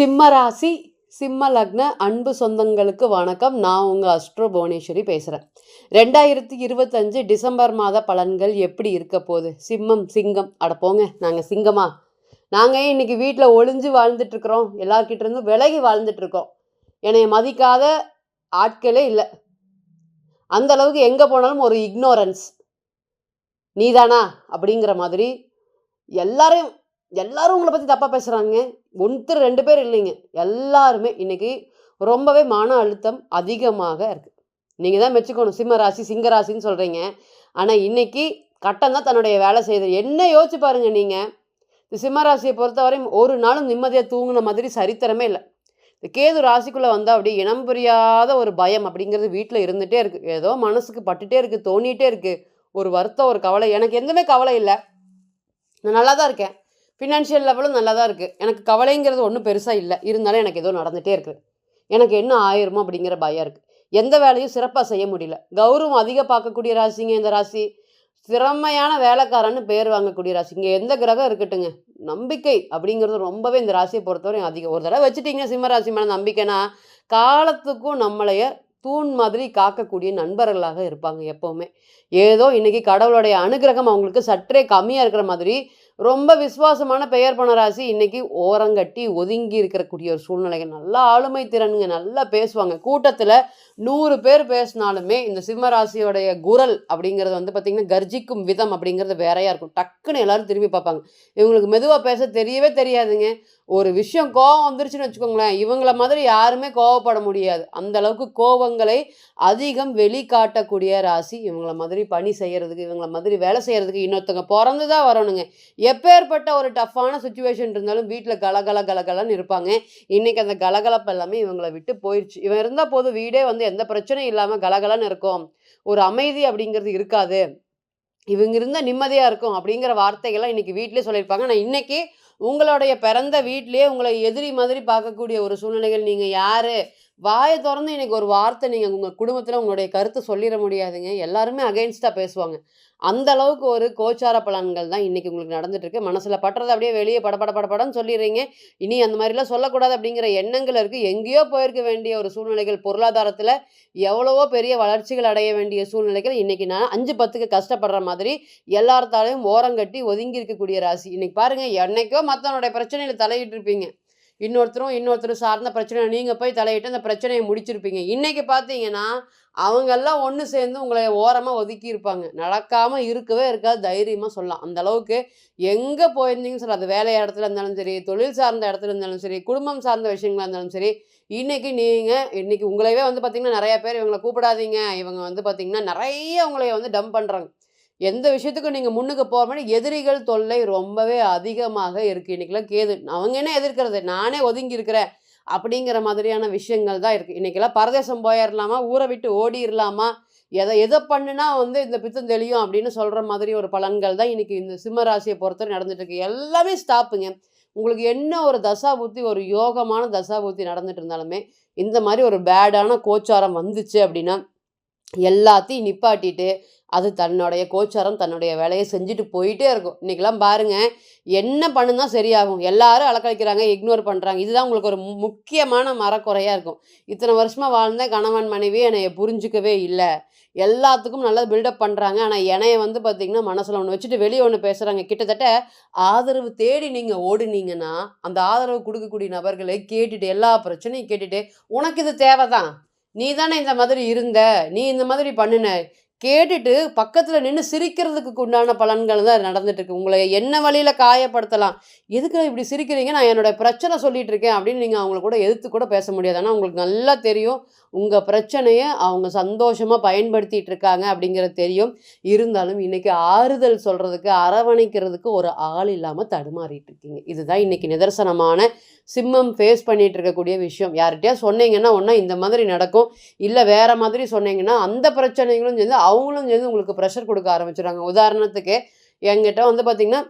சிம்மராசி சிம்ம லக்ன அன்பு சொந்தங்களுக்கு வணக்கம். நான் உங்கள் அஸ்ட்ரோ புவனேஸ்வரி பேசுகிறேன் ரெண்டாயிரத்தி இருபத்தஞ்சு டிசம்பர் மாத பலன்கள் எப்படி இருக்க போகுது? சிம்மம் சிங்கம் அட போங்க. நாங்கள் சிங்கமா? நாங்கள் இன்னைக்கு வீட்டில் ஒளிஞ்சு வாழ்ந்துட்டுருக்குறோம் எல்லார்கிட்டேருந்து விலகி வாழ்ந்துட்டுருக்கோம் என்னை மதிக்காத ஆட்களே இல்லை. அந்தளவுக்கு எங்கே போனாலும் ஒரு இக்னோரன்ஸ் நீதானா? அப்படிங்கிற மாதிரி எல்லாரையும் எல்லாரும் உங்களை பற்றி தப்பாக பேசுகிறாங்க ஒருத்தர் ரெண்டு பேர் இல்லைங்க. எல்லாருமே இன்றைக்கி ரொம்பவே மன அழுத்தம் அதிகமாக இருக்குது நீங்கள் தான் மெச்சுக்கணும். சிம்ம ராசி சொல்கிறீங்க ஆனால் இன்னைக்கு கட்டம் தான் தன்னுடைய வேலை செய்யுது என்ன யோசிச்சு பாருங்கள் நீங்கள் இந்த சிம்ம பொறுத்தவரையும் ஒரு நாளும் நிம்மதியாக தூங்கின மாதிரி சரித்திரமே இல்லை. இந்த கேது ராசிக்குள்ளே வந்தால் அப்படி இனம் புரியாத ஒரு பயம் அப்படிங்கிறது வீட்டில் இருந்துகிட்டே இருக்குது ஏதோ மனசுக்கு பட்டுட்டே இருக்குது தோணிகிட்டே இருக்குது ஒரு வருத்தம் ஒரு கவலை. எனக்கு எதுவுமே கவலை இல்லை. நான் நல்லா தான் இருக்கேன். ஃபினான்ஷியல் லெவலும் நல்லா தான் இருக்குது எனக்கு கவலைங்கிறது ஒன்றும் பெருசாக இல்லை. இருந்தாலும் எனக்கு ஏதோ நடந்துகிட்டே இருக்குது எனக்கு என்ன ஆயிருமோ அப்படிங்கிற பயம் இருக்குது எந்த வேலையும் சிறப்பாக செய்ய முடியல. கௌரவம் அதிக பார்க்கக்கூடிய ராசிங்க இந்த ராசி. திறமையான வேலைக்காரன்னு பேர் வாங்கக்கூடிய ராசி. இங்கே எந்த கிரகம் இருக்கட்டுங்க? நம்பிக்கை அப்படிங்கிறது ரொம்பவே இந்த ராசியை பொறுத்தவரை அதிகம். ஒரு தடவை வச்சுட்டிங்க சிம்மராசி மேலே நம்பிக்கைனா காலத்துக்கும் நம்மளைய தூண் மாதிரி காக்கக்கூடிய நண்பர்களாக இருப்பாங்க எப்போவுமே. ஏதோ இன்னைக்கு கடவுளுடைய அனுகிரகம் அவங்களுக்கு சற்றே கம்மியாக இருக்கிற மாதிரி ரொம்ப விசுவாசமான பெயர் போன ராசி இன்னைக்கு ஓரங்கட்டி ஒதுங்கி இருக்கக்கூடிய ஒரு சூழ்நிலைகள் நல்லா ஆளுமை திறனுங்க நல்லா பேசுவாங்க. கூட்டத்தில் நூறு பேர் பேசினாலுமே இந்த சிம்மராசியோடைய குரல் அப்படிங்கிறது வந்து பார்த்திங்கன்னா கர்ஜிக்கும் விதம் அப்படிங்கிறது வேறையாக இருக்கும். டக்குன்னு எல்லாரும் திரும்பி பார்ப்பாங்க. இவங்களுக்கு மெதுவாக பேச தெரியவே தெரியாதுங்க. ஒரு விஷயம் கோவம் வந்துருச்சுன்னு வச்சுக்கோங்களேன் இவங்கள மாதிரி யாருமே கோவப்பட முடியாது. அந்த அளவுக்கு கோவங்களை அதிகம் வெளிக்காட்டக்கூடிய ராசி இவங்கள மாதிரி பணி செய்கிறதுக்கு இவங்கள மாதிரி வேலை செய்கிறதுக்கு இன்னொருத்தவங்க பிறந்து தான் வரணுங்க. எப்பேற்பட்ட ஒரு டஃப்பான சுச்சுவேஷன் இருந்தாலும் வீட்டில் கலகல கலகலன்னு இருப்பாங்க. இன்றைக்கி அந்த கலகலப்பு எல்லாமே இவங்களை விட்டு போயிடுச்சு இவன் இருந்தால் போதும் வீடே வந்து எந்த பிரச்சனையும் இல்லாமல் கலகலன்னு இருக்கும். ஒரு அமைதி அப்படிங்கிறது இருக்காது. இவங்க இருந்தால் நிம்மதியாக இருக்கும் அப்படிங்கிற வார்த்தைகள்லாம் இன்றைக்கி வீட்டிலே சொல்லியிருப்பாங்க. ஆனால் இன்றைக்கி உங்களுடைய பிறந்த வீட்டிலேயே உங்களை எதிரி மாதிரி பார்க்கக்கூடிய ஒரு சூழ்நிலைகள் நீங்கள் யார்? வாயை திறந்து இன்னைக்கு ஒரு வார்த்தை நீங்கள் உங்கள் குடும்பத்தில் உங்களுடைய கருத்தை சொல்லிட முடியாதுங்க. எல்லாருமே அகெயின்ஸ்டாக பேசுவாங்க. அந்த அளவுக்கு ஒரு கோச்சார பலன்கள் தான் இன்றைக்கி உங்களுக்கு நடந்துட்டு இருக்கு. மனசில் பட்டுறது அப்படியே வெளியே படபட படப்படன்னு சொல்லிடுறீங்க. இனி அந்த மாதிரிலாம் சொல்லக்கூடாது அப்படிங்கிற எண்ணங்கள் இருக்குது எங்கேயோ போயிருக்க வேண்டிய ஒரு சூழ்நிலைகள் பொருளாதாரத்தில் எவ்வளவோ பெரிய வளர்ச்சிகள் அடைய வேண்டிய சூழ்நிலைகள் இன்னைக்கு நான் அஞ்சு பத்துக்கு கஷ்டப்படுற மாதிரி எல்லார்த்தாலையும் ஓரங்கட்டி ஒதுங்கி இருக்கக்கூடிய ராசி. இன்றைக்கி பாருங்கள் என்னைக்கோ மற்றவனுடைய பிரச்சனையில் தலையிட்டு இருப்பீங்க இன்னொருத்தரும் இன்னொருத்தரும் சார்ந்த பிரச்சனை நீங்கள் போய் தலையிட்டு அந்த பிரச்சனையை முடிச்சிருப்பீங்க. இன்றைக்கி பார்த்தீங்கன்னா அவங்கெல்லாம் ஒன்று சேர்ந்து உங்களை ஓரமாக ஒதுக்கி இருப்பாங்க. நடக்காமல் இருக்கவே இருக்காது தைரியமாக சொல்லலாம். அந்த அளவுக்கு எங்கே போயிருந்தீங்கன்னு சொல்ல அது வேலை இடத்துல இருந்தாலும் சரி தொழில் சார்ந்த இடத்துல இருந்தாலும் சரி குடும்பம் சார்ந்த விஷயங்களா இருந்தாலும் சரி இன்றைக்கி நீங்கள் இன்றைக்கி உங்களையவே வந்து பார்த்தீங்கன்னா நிறையா பேர் இவங்களை கூப்பிடாதீங்க. இவங்க வந்து பார்த்திங்கன்னா நிறைய உங்களைய வந்து டம்ப் பண்ணுறாங்க எந்த விஷயத்துக்கும் நீங்கள் முன்னுக்கு போகிற மாதிரி எதிரிகள் தொல்லை ரொம்பவே அதிகமாக இருக்குது இன்றைக்கெல்லாம் கேது அவங்க என்ன எதிர்க்கிறது? நானே ஒதுங்கி இருக்கிறேன் அப்படிங்கிற மாதிரியான விஷயங்கள் தான் இருக்குது இன்றைக்கெல்லாம் பரதேசம் போயிடலாமா ஊரை விட்டு ஓடிடலாமா எதை எதை பண்ணுனா வந்து இந்த பித்தம் தெளியும் அப்படின்னு சொல்கிற மாதிரி ஒரு பலன்கள் தான் இன்றைக்கி இந்த சிம்ம ராசியை பொறுத்தவரை நடந்துட்டு எல்லாமே ஸ்டாப்புங்க உங்களுக்கு என்ன ஒரு தசா ஒரு யோகமான தசா நடந்துகிட்டு நடந்துட்டு இருந்தாலுமே இந்த மாதிரி ஒரு பேடான கோச்சாரம் வந்துச்சு அப்படின்னா எல்லாத்தையும் நிப்பாட்டிட்டு அது தன்னுடைய கோச்சாரம் தன்னுடைய வேலையை செஞ்சுட்டு போயிட்டே இருக்கும். இன்றைக்கெல்லாம் பாருங்கள் என்ன பண்ணுனா சரியாகும். எல்லாரும் அலக்கழிக்கிறாங்க இக்னோர் பண்ணுறாங்க இதுதான் உங்களுக்கு ஒரு முக்கியமான மரக்குறையாக இருக்கும். இத்தனை வருஷமாக வாழ்ந்த கணவன் மனைவி என்னை புரிஞ்சுக்கவே இல்லை. எல்லாத்துக்கும் நல்லா பில்டப் பண்ணுறாங்க ஆனால் என்னைய வந்து பார்த்திங்கன்னா மனசில் ஒன்று வச்சுட்டு வெளியே ஒன்று பேசுகிறாங்க கிட்டத்தட்ட ஆதரவு தேடி நீங்கள் ஓடுனீங்கன்னா அந்த ஆதரவு கொடுக்கக்கூடிய நபர்களை கேட்டுட்டு எல்லா பிரச்சனையும் கேட்டுட்டு உனக்கு இது தேவை தான் நீ தானே இந்த மாதிரி இருந்த நீ இந்த மாதிரி பண்ணுன கேட்டுட்டு பக்கத்தில் நின்று சிரிக்கிறதுக்கு உண்டான பலன்கள் தான் நடந்துட்டு இருக்கு உங்களை என்ன வழியில் காயப்படுத்தலாம்? எதுக்கு இப்படி சிரிக்கிறீங்க? நான் என்னோடய பிரச்சனை சொல்லிட்டு இருக்கேன் அப்படின்னு நீங்கள் அவங்கள கூட எதிர்த்து கூட பேச முடியாது. ஆனால் உங்களுக்கு நல்லா தெரியும் உங்கள் பிரச்சனையை அவங்க சந்தோஷமாக பயன்படுத்திட்டு இருக்காங்க அப்படிங்கிறது தெரியும். இருந்தாலும் இன்றைக்கி ஆறுதல் சொல்கிறதுக்கு அரவணைக்கிறதுக்கு ஒரு ஆள் இல்லாமல் தடுமாறிட்டு இருக்கீங்க. இதுதான் இன்றைக்கி நிதர்சனமான சிம்மம் ஃபேஸ் பண்ணிட்டு இருக்கக்கூடிய விஷயம். யார்கிட்டயா சொன்னீங்கன்னா ஒன்றா இந்த மாதிரி நடக்கும். இல்லை வேறு மாதிரி சொன்னீங்கன்னா அந்த பிரச்சனைகளும் சேர்ந்து அவங்களும் சேர்ந்து உங்களுக்கு ப்ரெஷர் கொடுக்க ஆரம்பிச்சிடுறாங்க. உதாரணத்துக்கு என்கிட்ட வந்து பார்த்திங்கன்னா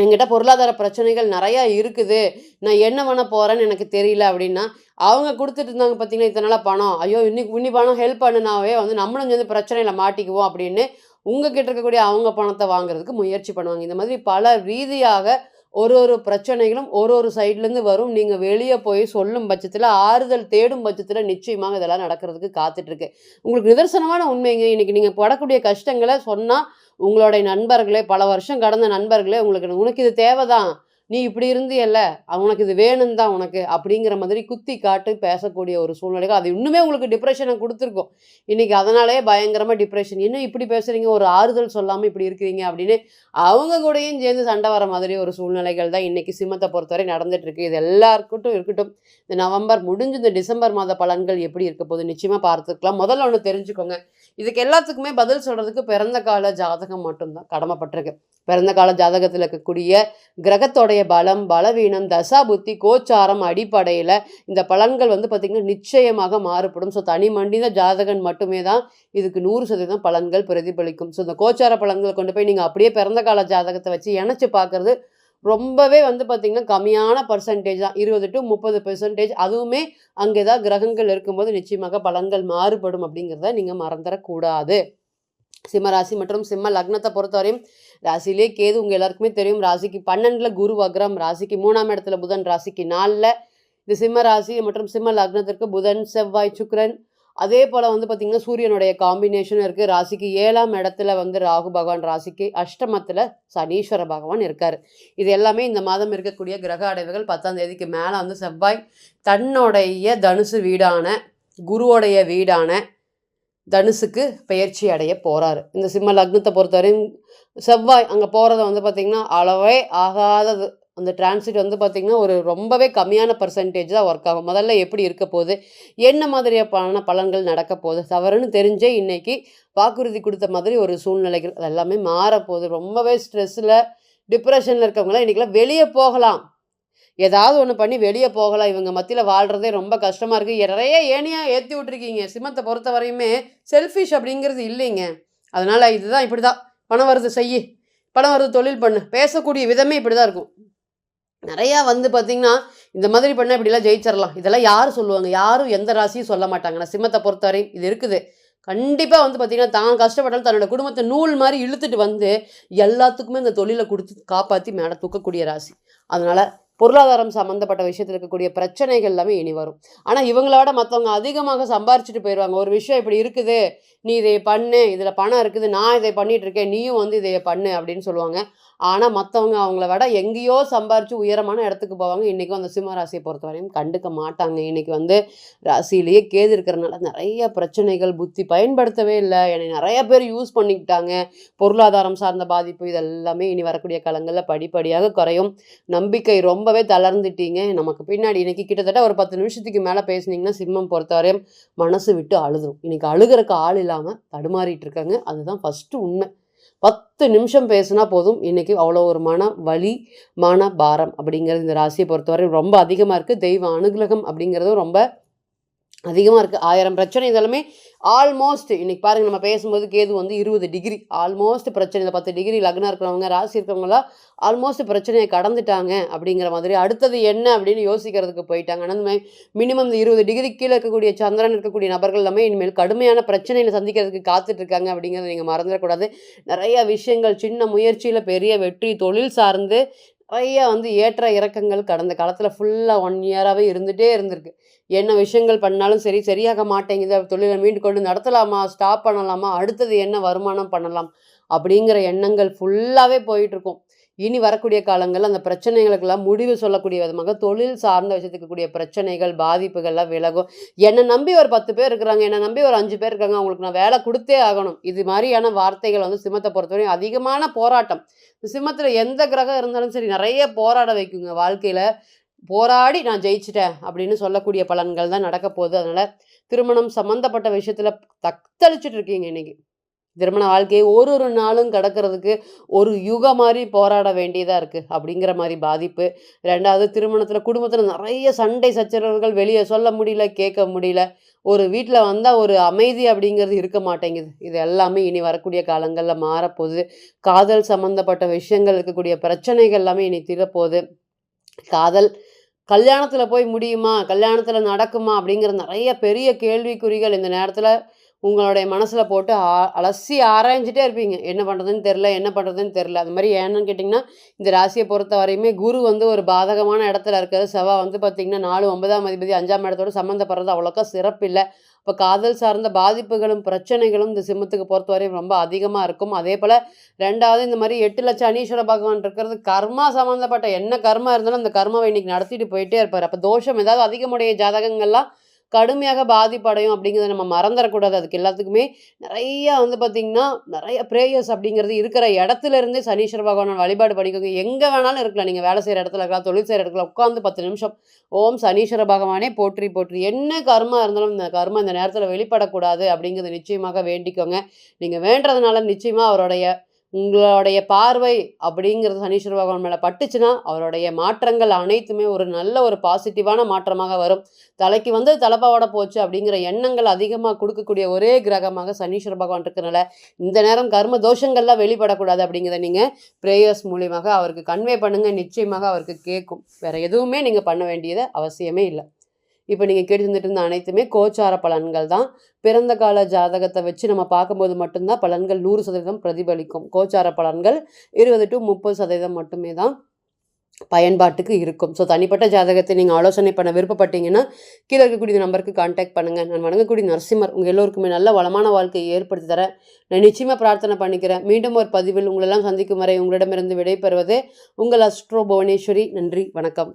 என்கிட்ட பொருளாதார பிரச்சனைகள் நிறையா இருக்குது. நான் என்ன பண்ண போகிறேன்னு எனக்கு தெரியல அப்படின்னா அவங்க கொடுத்துட்டு இருந்தாங்க பார்த்தீங்கன்னா இத்தனை நாளாக பணம். ஐயோ இன்னைக்கு இன்னி பணம் ஹெல்ப் பண்ணுனாவே வந்து நம்மளும் சேர்ந்து பிரச்சனையில் மாட்டிக்குவோம் அப்படின்னு உங்ககிட்ட இருக்கக்கூடிய அவங்க பணத்தை வாங்குறதுக்கு முயற்சி பண்ணுவாங்க. இந்த மாதிரி பல ரீதியாக ஒரு ஒரு பிரச்சனைகளும் ஒரு ஒரு சைட்லேருந்து வரும். நீங்கள் வெளியே போய் சொல்லும் பட்சத்தில் ஆறுதல் தேடும் பட்சத்தில் நிச்சயமாக இதெல்லாம் நடக்கிறதுக்கு காத்துட்ருக்கு. உங்களுக்கு நிதர்சனமான உண்மைங்க இன்னைக்கு நீங்கள் படக்கூடிய கஷ்டங்களை சொன்னால் உங்களுடைய நண்பர்களே பல வருஷம் கடந்த நண்பர்களே உங்களுக்கு உனக்கு இது தேவைதான். நீ இப்படி இருந்தியல்ல உனக்கு இது வேணும் தான் உனக்கு அப்படிங்கிற மாதிரி குத்தி காட்டு பேசக்கூடிய ஒரு சூழ்நிலைகள். அது இன்னுமே உங்களுக்கு டிப்ரெஷனை கொடுத்துருக்கும். இன்னைக்கு அதனாலே பயங்கரமாக டிப்ரெஷன் இன்னும் இப்படி பேசுகிறீங்க ஒரு ஆறுதல் சொல்லாமல் இப்படி இருக்கிறீங்க அப்படின்னு அவங்க கூடயும் சேர்ந்து சண்டை வர மாதிரி ஒரு சூழ்நிலைகள் தான் இன்னைக்கு சிம்மத்தை பொறுத்தவரை நடந்துட்டு இது எல்லாருக்கட்டும் இருக்கட்டும். இந்த நவம்பர் முடிஞ்சு இந்த டிசம்பர் மாத பலன்கள் எப்படி இருக்க போகுது நிச்சயமாக பார்த்துக்கலாம். முதல்ல ஒன்று தெரிஞ்சுக்கோங்க. இதுக்கு எல்லாத்துக்குமே பதில் சொல்கிறதுக்கு பிறந்த கால ஜாதகம் மட்டும்தான் கடமைப்பட்டிருக்கு. பிறந்த கால ஜாதகத்தில் இருக்கக்கூடிய கிரகத்தோடைய பலம் பலவீனம் தசா புத்தி கோச்சாரம் அடிப்படையில் இந்த பலன்கள் வந்து பார்த்திங்கன்னா நிச்சயமாக மாறுபடும். ஸோ தனி மனித ஜாதகன் மட்டுமே தான் இதுக்கு நூறு சதவீதம் பலன்கள் பிரதிபலிக்கும். ஸோ இந்த கோச்சார பலன்களை கொண்டு போய் நீங்கள் அப்படியே பிறந்த கால ஜாதகத்தை வச்சு இணைச்சி பார்க்குறது ரொம்பவே வந்து பார்த்திங்கன்னா கம்மியான பர்சன்டேஜ் தான். இருபது டு முப்பது பெர்சன்டேஜ் அதுவுமே அங்கே ஏதாவது கிரகங்கள் இருக்கும்போது நிச்சயமாக பலன்கள் மாறுபடும் அப்படிங்கிறத நீங்கள் மறந்துடக்கூடாது. சிம்ம ராசி மற்றும் சிம்ம லக்னத்தை பொறுத்தவரையும் ராசியிலே கேது உங்கள் எல்லாருக்குமே தெரியும். ராசிக்கு பன்னெண்டில் குரு வக்ரம். ராசிக்கு மூணாம் இடத்துல புதன். ராசிக்கு நாலில் இந்த சிம்ம ராசி மற்றும் சிம்ம லக்னத்திற்கு புதன் செவ்வாய் சுக்ரன் அதே போல் வந்து பார்த்திங்கன்னா சூரியனுடைய காம்பினேஷன் இருக்குது ராசிக்கு ஏழாம் இடத்துல வந்து ராகு பகவான் ராசிக்கு அஷ்டமத்தில் சனீஸ்வர பகவான் இருக்கார். இது எல்லாமே இந்த மாதம் இருக்கக்கூடிய கிரக அடைவுகள். பத்தாம் தேதிக்கு மேலே வந்து செவ்வாய் தன்னுடைய தனுசு வீடான குருவோடைய வீடான தனுசுக்கு பெயர்ச்சி அடைய போகிறாரு இந்த சிம்ம லக்னத்தை பொறுத்தவரையும் செவ்வாய் அங்கே போகிறத வந்து பார்த்திங்கன்னா அளவே ஆகாதது. அந்த டிரான்சிட் வந்து பார்த்திங்கன்னா ஒரு ரொம்பவே கம்மியான பர்சன்டேஜ் தான் ஒர்க் ஆகும். முதல்ல எப்படி இருக்க போகுது? என்ன மாதிரியான பலன்கள் நடக்க போகுது? தவறுன்னு தெரிஞ்சே இன்றைக்கி வாக்குறுதி கொடுத்த மாதிரி ஒரு சூழ்நிலைகள் அது எல்லாமே மாறப்போகுது. ரொம்பவே ஸ்ட்ரெஸ்ஸில் டிப்ரெஷனில் இருக்கவங்களாம் இன்றைக்கெல்லாம் வெளியே போகலாம். ஏதாவது ஒன்று பண்ணி வெளியே போகலாம். இவங்க மத்தியில் வாழ்கிறதே ரொம்ப கஷ்டமாக இருக்குது நிறைய ஏனியாக ஏற்றி விட்ருக்கீங்க சிம்மத்தை பொறுத்த வரையுமே செல்ஃபிஷ் அப்படிங்கிறது இல்லைங்க. அதனால் இதுதான் இப்படி தான் பணம் வருது செய்யி. பணம் வருது தொழில் பண்ணு. பேசக்கூடிய விதமே இப்படி தான் இருக்கும். நிறையா வந்து பார்த்திங்கன்னா இந்த மாதிரி பண்ணால் இப்படிலாம் ஜெயிச்சிடலாம் இதெல்லாம் யார் சொல்லுவாங்க? யாரும் எந்த ராசியும் சொல்ல மாட்டாங்க. நான் சிம்மத்தை பொறுத்தவரையும் இது இருக்குது. கண்டிப்பாக வந்து பார்த்திங்கன்னா தான் கஷ்டப்பட்டாலும் தன்னோட குடும்பத்தை நூல் மாதிரி இழுத்துட்டு வந்து எல்லாத்துக்குமே இந்த தொழிலை கொடுத்து காப்பாற்றி மேலே தூக்கக்கூடிய ராசி. அதனால் பொருளாதாரம் சம்மந்தப்பட்ட விஷயத்தில் இருக்கக்கூடிய பிரச்சனைகள் எல்லாமே இனி வரும். ஆனால் இவங்களோட மற்றவங்க அதிகமாக சம்பாரிச்சிட்டு போயிடுவாங்க ஒரு விஷயம் இப்படி இருக்குது நீ இதை பண்ணு இதில் பணம் இருக்குது நான் இதை பண்ணிட்டு இருக்கேன் நீயும் வந்து இதை பண்ணு அப்படின்னு சொல்லுவாங்க. ஆனால் மற்றவங்க அவங்கள விட எங்கேயோ சம்பாரித்து உயரமான இடத்துக்கு போவாங்க. இன்றைக்கும் அந்த சிம்ம ராசியை பொறுத்தவரையும் கண்டுக்க மாட்டாங்க. இன்றைக்கி வந்து ராசியிலேயே கேது இருக்கிறனால நிறைய பிரச்சனைகள் புத்தி பயன்படுத்தவே இல்லை. என்னை நிறைய பேர் யூஸ் பண்ணிக்கிட்டாங்க. பொருளாதாரம் சார்ந்த பாதிப்பு இதெல்லாமே இனி வரக்கூடிய காலங்களில் படிப்படியாக குறையும். நம்பிக்கை ரொம்பவே தளர்ந்துட்டீங்க. நமக்கு பின்னாடி இன்றைக்கி கிட்டத்தட்ட ஒரு பத்து நிமிஷத்துக்கு மேலே பேசுனீங்கன்னா சிம்மம் பொறுத்தவரையும் மனசு விட்டு அழுதும் இன்றைக்கி அழுகிறக்கு ஆள் இல்லாமல் தடுமாறிட்டு இருக்காங்க. அதுதான் ஃபஸ்ட்டு உண்மை. பத்து நிமிஷம் பேசினா போதும். இன்றைக்கி அவ்வளோ ஒரு மன வலி மன பாரம் அப்படிங்கிறது இந்த ராசியை பொறுத்தவரை ரொம்ப அதிகமாக இருக்குது தெய்வ அனுகிரகம் அப்படிங்கிறதும் ரொம்ப அதிகமாக இருக்குது ஆயிரம் பிரச்சனை இதெல்லாமே ஆல்மோஸ்ட் இன்றைக்கி பாருங்கள் நம்ம பேசும்போது கேது வந்து இருபது டிகிரி ஆல்மோஸ்ட் பிரச்சனை. இந்த பத்து டிகிரி லக்னம் இருக்கிறவங்க ராசி இருக்கிறவங்களாம் ஆல்மோஸ்ட் பிரச்சனையை கடந்துட்டாங்க அப்படிங்கிற மாதிரி. அடுத்தது என்ன அப்படின்னு யோசிக்கிறதுக்கு போயிட்டாங்க. ஆனால் மினிமம் இந்த இருபது டிகிரி கீழே இருக்கக்கூடிய சந்திரன் இருக்கக்கூடிய நபர்கள் எல்லாமே இனிமேல் கடுமையான பிரச்சனையில் சந்திக்கிறதுக்கு காத்துட்ருக்காங்க அப்படிங்கிறத நீங்கள் மறந்துடக்கூடாது. நிறைய விஷயங்கள் சின்ன முயற்சியில் பெரிய வெற்றி தொழில் சார்ந்து நிறைய வந்து ஏற்ற இறக்கங்கள் கடந்த காலத்தில் ஃபுல்லாக ஒன் இயராகவே இருந்துகிட்டே இருந்திருக்கு. என்ன விஷயங்கள் பண்ணாலும் சரி சரியாக மாட்டேங்குது. தொழிலை மீண்டு கொண்டு நடத்தலாமா? ஸ்டாப் பண்ணலாமா? அடுத்தது என்ன வருமானம் பண்ணலாம்? அப்படிங்கிற எண்ணங்கள் ஃபுல்லாகவே போயிட்டுருக்கும் இனி வரக்கூடிய காலங்களில் அந்த பிரச்சனைகளுக்கெல்லாம் முடிவு சொல்லக்கூடிய விதமாக தொழில் சார்ந்த விஷயத்துக்கு கூடிய பிரச்சனைகள் பாதிப்புகள்லாம் விலகும். என்னை நம்பி ஒரு பத்து பேர் இருக்கிறாங்க என்னை நம்பி ஒரு அஞ்சு பேர் இருக்காங்க அவங்களுக்கு நான் வேலை கொடுத்தே ஆகணும். இது மாதிரியான வார்த்தைகள் வந்து சிம்மத்தை பொறுத்தவரையும் அதிகமான போராட்டம். சிம்மத்தில் எந்த கிரகம் இருந்தாலும் சரி நிறைய போராட வைக்குங்க வாழ்க்கையில். போராடி நான் ஜெயிச்சிட்டேன் அப்படின்னு சொல்லக்கூடிய பலன்கள் தான் நடக்க போகுது. அதனால் திருமணம் சம்மந்தப்பட்ட விஷயத்தில் தத்தளிச்சுட்டு இருக்கீங்க இன்றைக்கி திருமண வாழ்க்கையை ஒரு ஒரு நாளும் கடக்கிறதுக்கு ஒரு யுக மாதிரி போராட வேண்டியதாக இருக்குது அப்படிங்கிற மாதிரி பாதிப்பு. ரெண்டாவது திருமணத்தில் குடும்பத்தில் நிறைய சண்டை சச்சரவுகள் வெளியே சொல்ல முடியல கேட்க முடியல. ஒரு வீட்டில் வந்தால் ஒரு அமைதி அப்படிங்கிறது இருக்க மாட்டேங்குது. இது எல்லாமே இனி வரக்கூடிய காலங்களில் மாறப்போகுது. காதல் சம்மந்தப்பட்ட விஷயங்கள் இருக்கக்கூடிய பிரச்சனைகள் எல்லாமே இனி தீரப்போகுது. காதல் கல்யாணத்தில் போய் முடியுமா? கல்யாணத்தில் நடக்குமா? அப்படிங்கிற நிறைய பெரிய கேள்விக்குறிகள் இந்த நேரத்தில் உங்களுடைய மனசில் போட்டு அலசி ஆராய்ஞ்சிட்டே இருப்பீங்க. என்ன பண்ணுறதுன்னு தெரில என்ன பண்ணுறதுன்னு தெரில அது மாதிரி ஏன்னு கேட்டிங்கன்னா இந்த ராசியை பொறுத்த வரையுமே குரு வந்து ஒரு பாதகமான இடத்துல இருக்கிறது செவ்வாய் வந்து பார்த்திங்கன்னா நாலு ஒன்பதாம் அதிபதி அஞ்சாம் இடத்தோட சம்மந்தப்படுறது அவ்வளோக்கா சிறப்பில்லை இப்போ காதல் சார்ந்த பாதிப்புகளும் பிரச்சனைகளும் இந்த சிம்மத்துக்கு பொறுத்த வரையும் ரொம்ப அதிகமாக இருக்கும். அதே போல் ரெண்டாவது இந்த மாதிரி எட்டு லட்சம் அனீஸ்வர பகவான் இருக்கிறது கர்மா சம்மந்தப்பட்ட என்ன கர்மா இருந்தாலும் அந்த கர்மாவை இன்னைக்கு நடத்திட்டு போயிட்டே இருப்பார். அப்போ தோஷம் ஏதாவது அதிகமுடைய ஜாதகங்கள்லாம் கடுமையாக பாதிப்படையும் அப்படிங்கிறத நம்ம மறந்துடக்கூடாது அதுக்கு எல்லாத்துக்குமே நிறைய வந்து பார்த்திங்கன்னா நிறைய ப்ரேயர்ஸ் அப்படிங்கிறது இருக்கிற இடத்துல இருந்தே சனீஸ்வர பகவானை வழிபாடு பண்ணிக்கோங்க. எங்கே வேணாலும் இருக்கலாம். நீங்கள் வேலை செய்கிற இடத்துல இருக்கலாம் தொழில் செய்கிற இடத்துல உட்காந்து பத்து நிமிஷம் ஓம் சனீஸ்வர பகவானே போற்றி போற்றி. என்ன கர்மா இருந்தாலும் இந்த கர்மா இந்த நேரத்தில் வெளிப்படக்கூடாது அப்படிங்கிறது நிச்சயமாக வேண்டிக்கோங்க. நீங்கள் வேண்டுறதுனால நிச்சயமாக அவருடைய உங்களுடைய பார்வை அப்படிங்கிறது சனீஸ்வர பகவான் மேலே பட்டுச்சுன்னா அவருடைய மாற்றங்கள் அனைத்துமே ஒரு நல்ல ஒரு பாசிட்டிவான மாற்றமாக வரும். தலைக்கு வந்து தலைப்பாவோட போச்சு அப்படிங்கிற எண்ணங்கள் அதிகமாக கொடுக்கக்கூடிய ஒரே கிரகமாக சனீஸ்வர பகவான் இருக்கிறனால இந்த நேரம் கர்ம தோஷங்கள்லாம் வெளிப்படக்கூடாது அப்படிங்கிறத நீங்கள் ப்ரேயர்ஸ் மூலியமாக அவருக்கு கன்வே பண்ணுங்கள் நிச்சயமாக அவருக்கு கேட்கும். வேறு எதுவுமே நீங்கள் பண்ண வேண்டியது அவசியமே இல்லை. இப்போ நீங்கள் கேட்டுருந்துட்டு இருந்த அனைத்துமே கோச்சார பலன்கள் தான் பிறந்த கால ஜாதகத்தை வச்சு நம்ம பார்க்கும்போது மட்டும்தான் பலன்கள் நூறு சதவீதம் பிரதிபலிக்கும். கோச்சார பலன்கள் இருபது டு முப்பது சதவீதம் மட்டுமே தான் பயன்பாட்டுக்கு இருக்கும். ஸோ தனிப்பட்ட ஜாதகத்தை நீங்கள் ஆலோசனை பண்ண விருப்பப்பட்டீங்கன்னா கீழே இருக்கக்கூடிய நம்பருக்கு காண்டாக்ட் பண்ணுங்கள் நான் வணங்கக்கூடிய நரசிம்மர் உங்கள் எல்லோருக்குமே நல்ல வளமான வாழ்க்கையை ஏற்படுத்தி தரேன் நான் நிச்சயமாக பிரார்த்தனை பண்ணிக்கிறேன். மீண்டும் ஒரு பதிவில் உங்களெல்லாம் சந்திக்கும் வரை உங்களிடமிருந்து விடைபெறுவது உங்கள் அஸ்ட்ரோ புவனேஸ்வரி. நன்றி வணக்கம்.